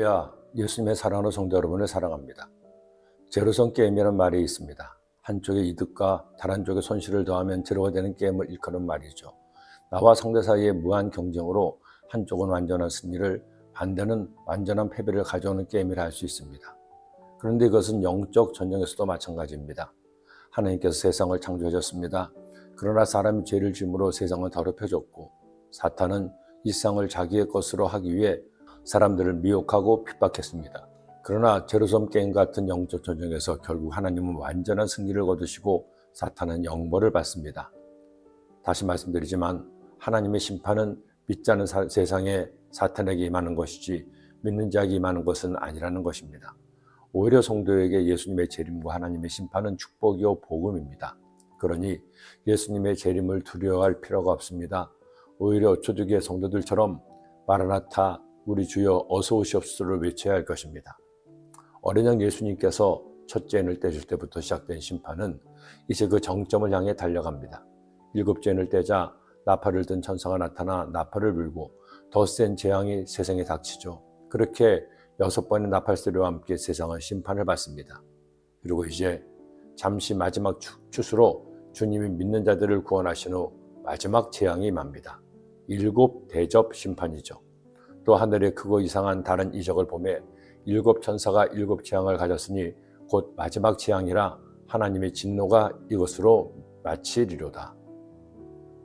할렐루야. 예수님의 사랑으로 성도 여러분을 사랑합니다. 제로섬 게임이라는 말이 있습니다. 한쪽의 이득과 다른 쪽의 손실을 더하면 제로가 되는 게임을 일컫는 말이죠. 나와 상대 사이의 무한 경쟁으로 한쪽은 완전한 승리를 반대는 완전한 패배를 가져오는 게임이라 할 수 있습니다. 그런데 이것은 영적 전쟁에서도 마찬가지입니다. 하나님께서 세상을 창조하셨습니다. 그러나 사람이 죄를 지음으로 세상은 더럽혀졌고 사탄은 이 세상을 자기의 것으로 하기 위해 사람들을 미혹하고 핍박했습니다. 그러나 제로섬 게임 같은 영적 전쟁에서 결국 하나님은 완전한 승리를 거두시고 사탄은 영벌을 받습니다. 다시 말씀드리지만 하나님의 심판은 믿지 않는 사- 세상에 사탄에게 임하는 것이지 믿는 자에게 임하는 것은 아니라는 것입니다. 오히려 성도에게 예수님의 재림과 하나님의 심판은 축복이요 복음입니다. 그러니 예수님의 재림을 두려워할 필요가 없습니다. 오히려 초대교회 성도들처럼 마라나타 우리 주여 어서 오시옵소서를 외쳐야 할 것입니다. 어린 양 예수님께서 첫째 인을 떼실 때부터 시작된 심판은 이제 그 정점을 향해 달려갑니다. 일곱째 인을 떼자 나팔을 든 천사가 나타나 나팔을 불고 더 센 재앙이 세상에 닥치죠. 그렇게 여섯 번의 나팔 소리와 함께 세상은 심판을 받습니다. 그리고 이제 잠시 마지막 추- 추수로 주님이 믿는 자들을 구원하신 후 마지막 재앙이 임합니다. 일곱 대접 심판이죠. 또 하늘에 크고 이상한 다른 이적을 보매 일곱 천사가 일곱 재앙을 가졌으니 곧 마지막 재앙이라 하나님의 진노가 이것으로 마치리로다.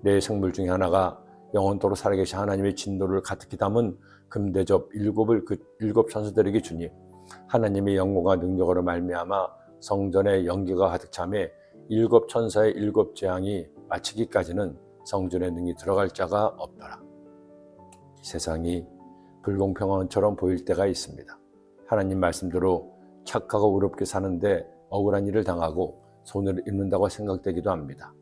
내 생물 중에 하나가 영원토록 살아계신 하나님의 진노를 가득히 담은 금대접 일곱을 그 일곱 천사들에게 주니 하나님의 영광과 능력으로 말미암아 성전에 연기가 가득 차매 일곱 천사의 일곱 재앙이 마치기까지는 성전의 능이 들어갈 자가 없더라. 세상이 불공평한처럼 보일 때가 있습니다. 하나님 말씀대로 착하고 의롭게 사는데 억울한 일을 당하고 손해를 입는다고 생각되기도 합니다.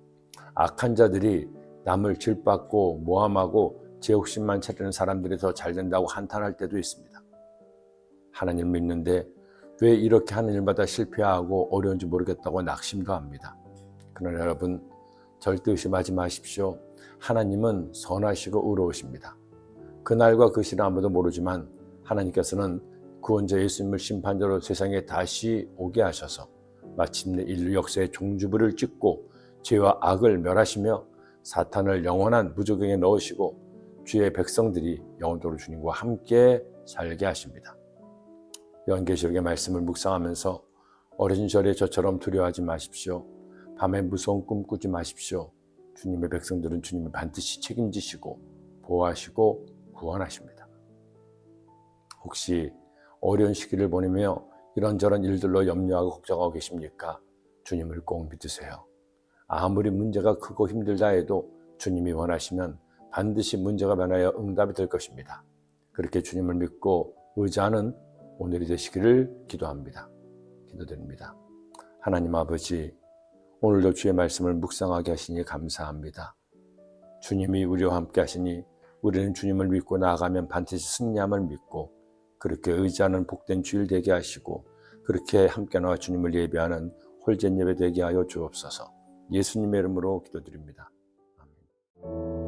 악한 자들이 남을 질받고 모함하고 제 욕심만 차리는 사람들이 더 잘 된다고 한탄할 때도 있습니다. 하나님 믿는데 왜 이렇게 하는 일마다 실패하고 어려운지 모르겠다고 낙심도 합니다. 그러나 여러분 절대 의심하지 마십시오. 하나님은 선하시고 의로우십니다. 그날과 그 시를 아무도 모르지만 하나님께서는 구원자 예수님을 심판자로 세상에 다시 오게 하셔서 마침내 인류 역사의 종주부를 찍고 죄와 악을 멸하시며 사탄을 영원한 무적행에 넣으시고 주의 백성들이 영원토록 주님과 함께 살게 하십니다. 연계시록의 말씀을 묵상하면서 어린 시절에 저처럼 두려워하지 마십시오. 밤에 무서운 꿈 꾸지 마십시오. 주님의 백성들은 주님을 반드시 책임지시고 보호하시고 구원하십니다. 혹시 어려운 시기를 보내며 이런저런 일들로 염려하고 걱정하고 계십니까? 주님을 꼭 믿으세요. 아무리 문제가 크고 힘들다 해도 주님이 원하시면 반드시 문제가 변하여 응답이 될 것입니다. 그렇게 주님을 믿고 의지하는 오늘이 되시기를 기도합니다. 기도드립니다. 하나님 아버지, 오늘도 주의 말씀을 묵상하게 하시니 감사합니다. 주님이 우리와 함께 하시니 우리는 주님을 믿고 나아가면 반드시 승리함을 믿고 그렇게 의지하는 복된 주일 되게 하시고 그렇게 함께 나와 주님을 예배하는 홀전 예배 되게 하여 주옵소서. 예수님의 이름으로 기도드립니다. 아멘.